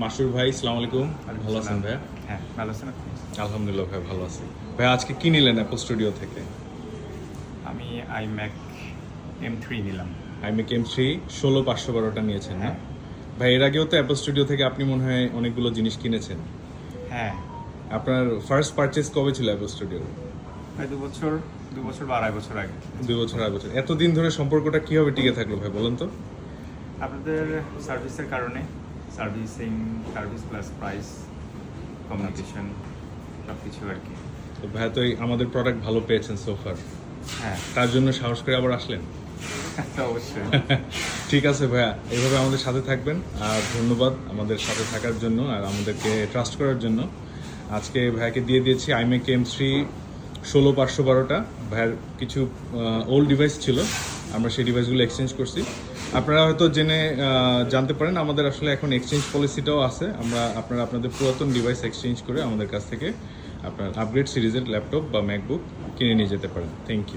মাসুর ভাই সালাম আলাইকুম। ভালো আছেন ভাইয়া হ্যাঁ ভালো আছেন আপনি? আলহামদুলিল্লাহ ভাই ভালো আছি। ভাই আজকে কি নিলেন অ্যাপল স্টুডিও থেকে? আমি আইম্যাক এম থ্রি নিলাম। আইমেক এম থ্রি ষোলো পাঁচশো বারোটা নিয়েছেন না? হ্যাঁ। ভাই এর আগেও তো অ্যাপল স্টুডিও থেকে আপনি মনে হয় অনেকগুলো জিনিস কিনেছেন। হ্যাঁ। আপনার ফার্স্ট পারচেস কবে ছিল অ্যাপল স্টুডিও প্রায় দু বছর দু বছর বা আড়াই বছর আগে। দুই বছর আড়াই বছর। এতদিন ধরে সম্পর্কটা কীভাবে টিকে থাকল ভাই বলেন তো? আপনাদের সার্ভিসের কারণে। Servicing service plus price communication সব কিছু আর কি। তো ভাইয়া তো আমাদের প্রোডাক্ট ভালো পেয়েছেন সোফার হ্যাঁ। তার জন্য সাহস করে আবার আসলেন? অবশ্যই। ঠিক আছে ভাইয়া এইভাবে আমাদের সাথে থাকবেন। আর ধন্যবাদ আমাদের সাথে থাকার জন্য আর আমাদেরকে ট্রাস্ট করার জন্য। আজকে ভাইয়াকে দিয়ে দিয়েছি আইমেক এম থ্রি ষোলো পাঁচশো বারোটা। ভাইয়ের কিছু ওল্ড ডিভাইস ছিল। আমরা সেই ডিভাইসগুলো এক্সচেঞ্জ করছি। আপনারা হয়তো জেনে জানতে পারেন, আমাদের আসলে এখন এক্সচেঞ্জ পলিসিটাও আছে। আমরা, আপনারা আপনাদের পুরাতন ডিভাইস এক্সচেঞ্জ করে আমাদের কাছ থেকে আপনার আপগ্রেড সিরিজের ল্যাপটপ বা ম্যাকবুক কিনে নিয়ে যেতে পারেন। Thank you